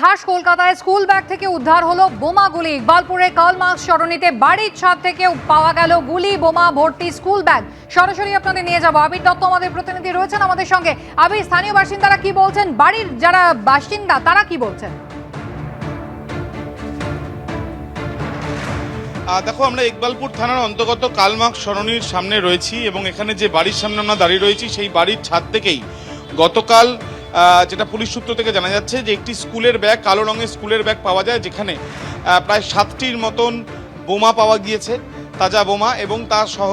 খাস কলকাতায় school bag থেকে উদ্ধার হলো বোমা গুলি। ইকবালপুরে কার্ল মার্কস সরণিতে বাড়ির ছাদ থেকে পাওয়া গেল গুলি, বোমা, ভর্তি স্কুল ব্যাগ। সরাসরি আপনাদের নিয়ে যাব। আবির দত্ত আমাদের প্রতিনিধি রয়েছেন আমাদের সঙ্গে। আবির, স্থানীয় বাসিন্দারা কি বলছেন? বাড়ির যারা বাসিন্দা, তারা কি বলছেন? দেখো, আমরা ইকবালপুর থানার অন্তর্গত কালমাক সরণির সামনে রয়েছি এবং এখানে যে বাড়ির সামনে আমরা দাঁড়িয়ে রয়েছি, সেই বাড়ির ছাদ থেকেই গতকাল যেটা পুলিশ সূত্র থেকে জানা যাচ্ছে যে একটি স্কুলের ব্যাগ, কালো রঙের স্কুলের ব্যাগ পাওয়া যায়, যেখানে প্রায় সাতটির মতন বোমা পাওয়া গিয়েছে, তাজা বোমা, এবং তার সহ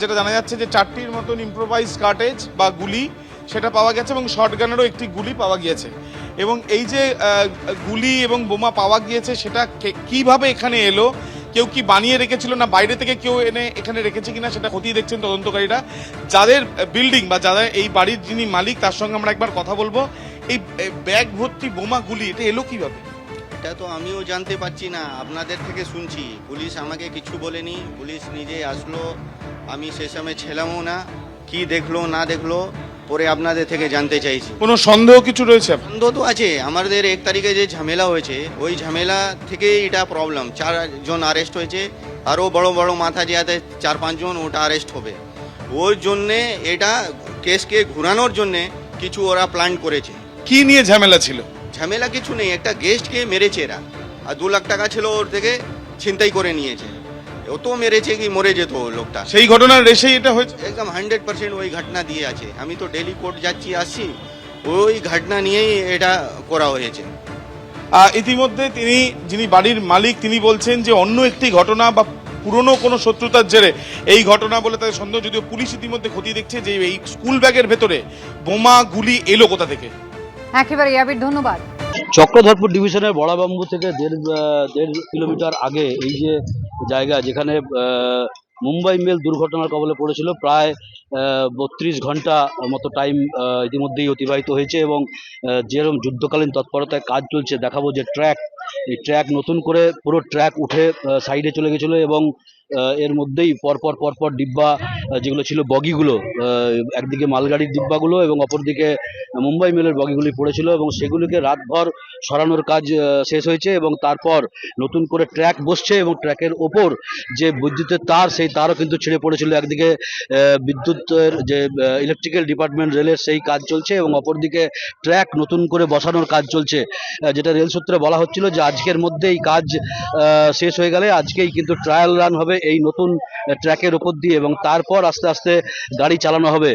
যেটা জানা যাচ্ছে যে চারটির মতন ইম্প্রোভাইজ কার্টেজ বা গুলি সেটা পাওয়া গেছে এবং শর্টগানেরও একটি গুলি পাওয়া গিয়েছে। এবং এই যে গুলি এবং বোমা পাওয়া গিয়েছে, সেটা কীভাবে এখানে এলো কেউ কি বানিয়ে রেখেছিল না বাইরে থেকে কেউ এনে এখানে রেখেছে কিনা সেটা খতিয়ে দেখছেন তদন্তকারীরা। যাদের বিল্ডিং বা যাদের এই বাড়ির যিনি মালিক, তার সঙ্গে আমরা একবার কথা বলব। এই ব্যাগ ভর্তি বোমা গুলি, এটা এলো কীভাবে? এটা তো আমিও জানতে পারছি না, আপনাদের থেকে শুনছি। পুলিশ আমাকে কিছু বলেনি, পুলিশ নিজে আসলো। আমি সে সময় ছিলামও না, কি দেখল, না দেখল। পরে আপনাদের থেকে জানতে চাইছি। কোনো সন্দেহ কিছু রয়েছে? আপনার? সন্দেহ তো আছে। আমাদের এক তারিখে যে ঝামেলা হয়েছে ওই ঝামেলা থেকেই এটা প্রবলেম চারজন আরেস্ট হয়েছে। আরও বড় বড় মাথা যে আছে চার পাঁচজন ওটা আরেস্ট হবে। ওর জন্যে এটা কেসকে ঘুরানোর জন্যে কিছু ওরা প্ল্যান করেছে। কি নিয়ে ঝামেলা ছিল? ঝামেলা কিছু নেই। একটা গেস্টকে মেরেছে এরা। আর দু লাখ টাকা ছিল ওর থেকে ছিনতাই করে নিয়েছে। ও তো মেরেছে কি মরে যেত লোকটা। সেই ঘটনার রেশেই এটা হয়েছে? একদম হান্ড্রেড পার্সেন্ট ওই ঘটনা দিয়ে আছে। আমি তো ডেলি কোর্ট যাচ্ছি আসছি ওই ঘটনা নিয়েই এটা করা হয়েছে। ইতিমধ্যে তিনি যিনি বাড়ির মালিক তিনি বলছেন যে অন্য একটি ঘটনা বা পুরনো কোনো শত্রুতার জেরে এই ঘটনা বলে তাদের সন্দেহ যদিও পুলিশ ইতিমধ্যে খতিয়ে দেখছে যে এই স্কুল ব্যাগের ভেতরে বোমা গুলি এলো কোথা থেকে? একেবারে আবির ধন্যবাদ। চক্রধরপুর ডিভিশনের বড়াবাম্বু থেকে দেড় দেড় কিলোমিটার আগে এই যে জায়গা যেখানে মুম্বাই মেল দুর্ঘটনার কবলে পড়েছিল প্রায় বত্রিশ ঘণ্টা মতো টাইম ইতিমধ্যেই অতিবাহিত হয়েছে এবং যেরকম যুদ্ধকালীন তৎপরতায় কাজ চলছে, দেখাবো যে ট্র্যাক এই ট্র্যাক নতুন করে পুরো ট্র্যাক উঠে সাইডে চলে গেছিল এবং এর মধ্যেই পরপর পরপর ডিব্বা যেগুলো ছিল বগিগুলো একদিকে মালগাড়ির ডিব্বাগুলো এবং অপরদিকে মুম্বাই মেলের বগিগুলি পড়েছিল এবং সেগুলিকে রাতভর সরানোর কাজ শেষ হয়েছে এবং তারপর নতুন করে ট্র্যাক বসছে এবং ট্র্যাকের ওপর যে বিদ্যুতের তার, সেই তারও কিন্তু ছিঁড়ে পড়েছিল। একদিকে বিদ্যুতের যে ইলেকট্রিক্যাল ডিপার্টমেন্ট রেলের সেই কাজ চলছে এবং অপরদিকে ট্র্যাক নতুন করে বসানোর কাজ চলছে। যেটা রেল সূত্রে বলা হচ্ছিল যে আজকের মধ্যে এই কাজ শেষ হয়ে গেলে আজকেই কিন্তু ট্রায়াল রান হবে এই নতুন ট্র্যাকের ওপর দিয়ে এবং তারপর আস্তে আস্তে গাড়ি চালানো হবে।